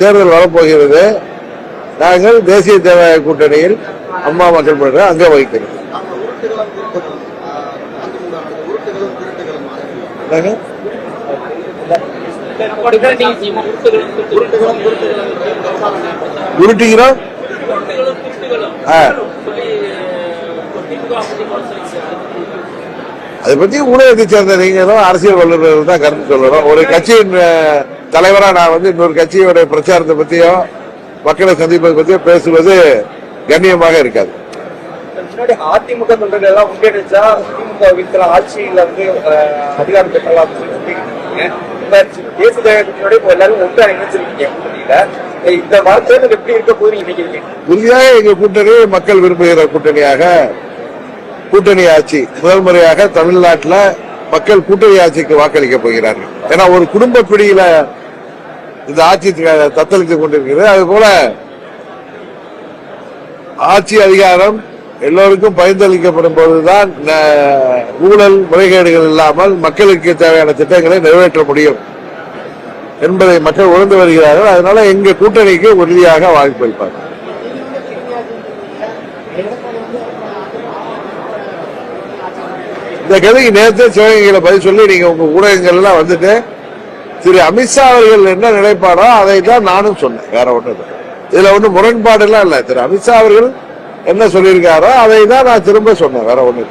தேர்தல் வரப்போகிறது நாங்கள் தேசிய தேவை கூட்டணியில் அம்மா மக்கள் முன்னேற்ற அங்க வகிக்கிறது என்னங்க? உருட்டுகிறோம் ஆ. அதை பத்தி ஊடகத்தை சேர்ந்த நீங்க தான் அரசியல் வல்லுநர்கள் தான் கருத்து சொல்லணும் ஒரு கட்சியின் அஹ், தலைவரா நான் வந்து இன்னொரு கட்சியோட பிரச்சாரத்தை பத்தியோ மக்களை சந்திப்பதை பத்தியோ பேசுவது கண்ணியமாக இருக்காது. முன்னாடி அதிமுக சொல்றது எல்லாம் முன்னெடுச்சா திமுக வீட்டுல ஆட்சியில வந்து அதிகாரம் பெற்றலாம் அப்படின்னு சொல்லி சொல்லியிருக்கீங்க. இப்ப தேசிய ஜனநாயகத்தினுடைய இப்ப எல்லாரும் ஒன்றா இணைச்சிருக்கீங்க கூட்டணியில ஏய், இந்த வார்த்தை எப்படி இருக்க போது நீங்க நினைக்கிறீங்க உறுதியாக எங்க கூட்டணி மக்கள் விரும்புகிற கூட்டணியாக கூட்டணி ஆட்சி முதல் முறையாக தமிழ்நாட்டில் மக்கள் கூட்டணி ஆட்சிக்கு வாக்களிக்க போகிறார்கள். ஏன்னா ஒரு குடும்ப பிடியில இந்த ஆட்சி தத்தளித்துக் கொண்டிருக்கிறது. அது போல ஆட்சி அதிகாரம் எல்லோருக்கும் பகிர்ந்தளிக்கப்படும் போதுதான் ஊழல் முறைகேடுகள் இல்லாமல் மக்களுக்கு தேவையான திட்டங்களை நிறைவேற்ற முடியும் என்பதை மக்கள் உணர்ந்து வருகிறார்கள். அதனால எங்க கூட்டணிக்கு உறுதியாக வாய்ப்பளிப்பார் இந்த கதைக்கு நேரத்தை சிவகங்கையில பதில் சொல்லி நீங்க உங்க ஊடகங்கள் எல்லாம் வந்துட்டு திரு அமித்ஷா அவர்கள் என்ன நிலைப்பாடோ அதை தான் நானும் சொன்னேன் வேற ஒன்றும் இதுல ஒன்றும் முரண்பாடு எல்லாம் இல்ல. திரு அமித்ஷா அவர்கள் என்ன சொல்லியிருக்காரோ அதை தான் நான் திரும்ப சொன்னேன் வேற ஒன்றும் இல்லை.